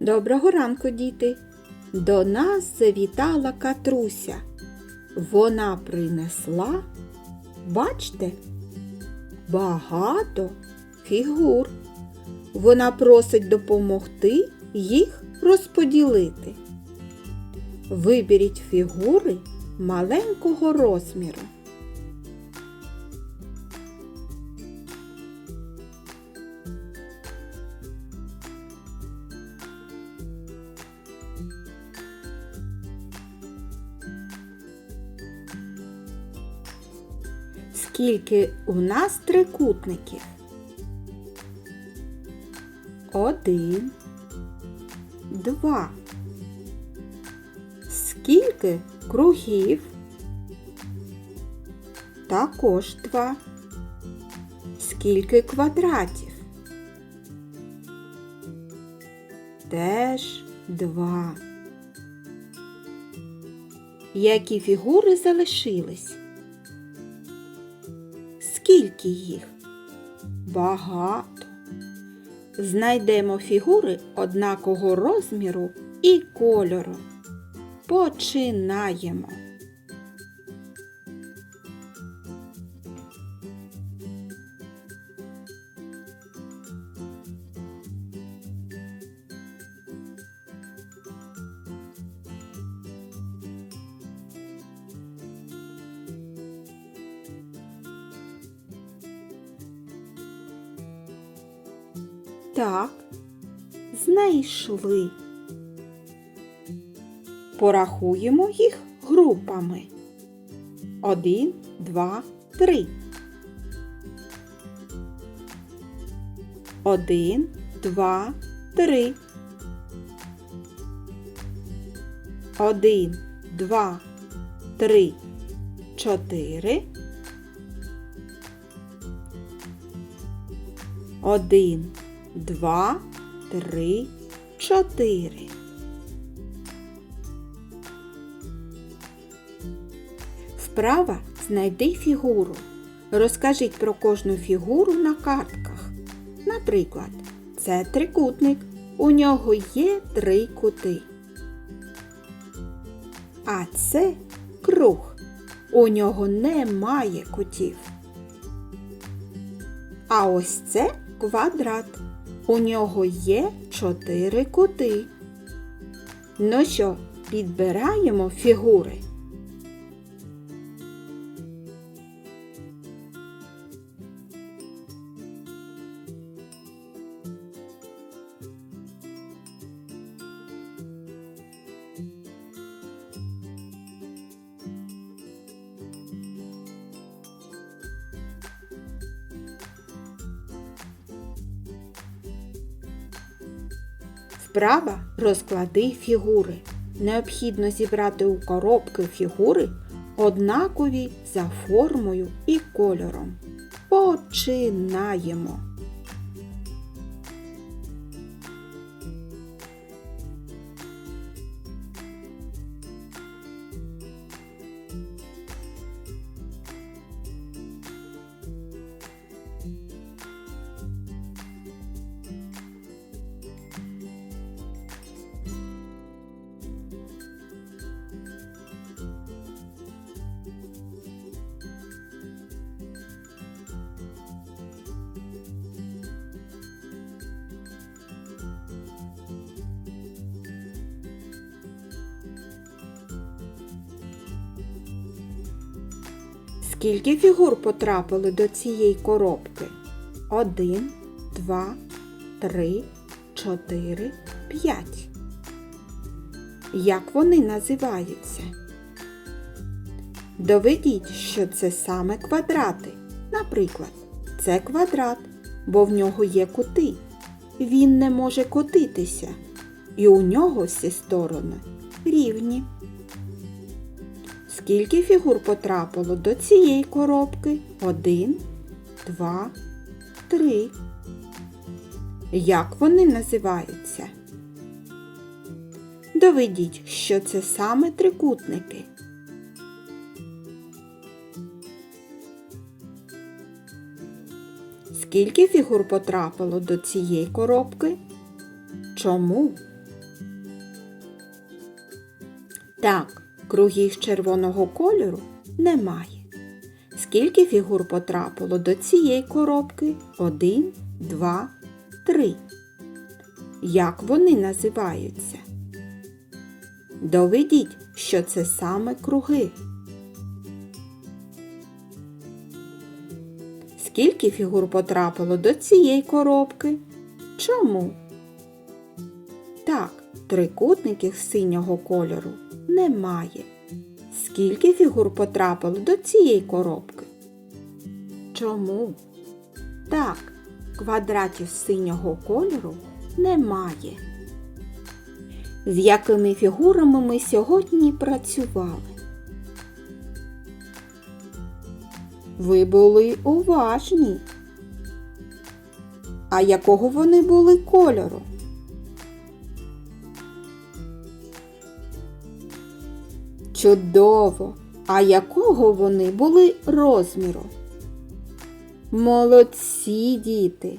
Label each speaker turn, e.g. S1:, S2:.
S1: Доброго ранку, діти! До нас завітала Катруся. Вона принесла, бачте, багато фігур. Вона просить допомогти їх розподілити. Виберіть фігури маленького розміру. Скільки у нас трикутників? Один, два. Скільки кругів? Також два. Скільки квадратів? Теж два. Які фігури залишились? Скільки їх? Багато. Знайдемо фігури однакового розміру і кольору. Починаємо. Так, знайшли. Порахуємо їх групами. Один, два, три. Один, два, три. Один, два, три, чотири. Один, два, три, чотири. Вправа знайди фігуру. Розкажіть про кожну фігуру на картках. Наприклад, це трикутник. У нього є три кути. А це круг. У нього немає кутів. А ось це квадрат. У нього є чотири кути. Ну що, підбираємо фігури. Вправа розклади фігури. Необхідно зібрати у коробки фігури однакові за формою і кольором. Починаємо. Скільки фігур потрапили до цієї коробки? Один, два, три, чотири, п'ять. Як вони називаються? Доведіть, що це саме квадрати. Наприклад, це квадрат, бо в нього є кути. Він не може котитися, і у нього всі сторони рівні. Скільки фігур потрапило до цієї коробки? Один, два, три. Як вони називаються? Доведіть, що це саме трикутники. Скільки фігур потрапило до цієї коробки? Чому? Так, кругів червоного кольору немає. Скільки фігур потрапило до цієї коробки? Один, два, три. Як вони називаються? Доведіть, що це саме круги. Скільки фігур потрапило до цієї коробки? Чому? Так, трикутників синього кольору немає. Скільки фігур потрапило до цієї коробки? Чому? Так, квадратів синього кольору немає. З якими фігурами ми сьогодні працювали? Ви були уважні. А якого вони були кольору? Чудово! А якого вони були розміру? Молодці, діти!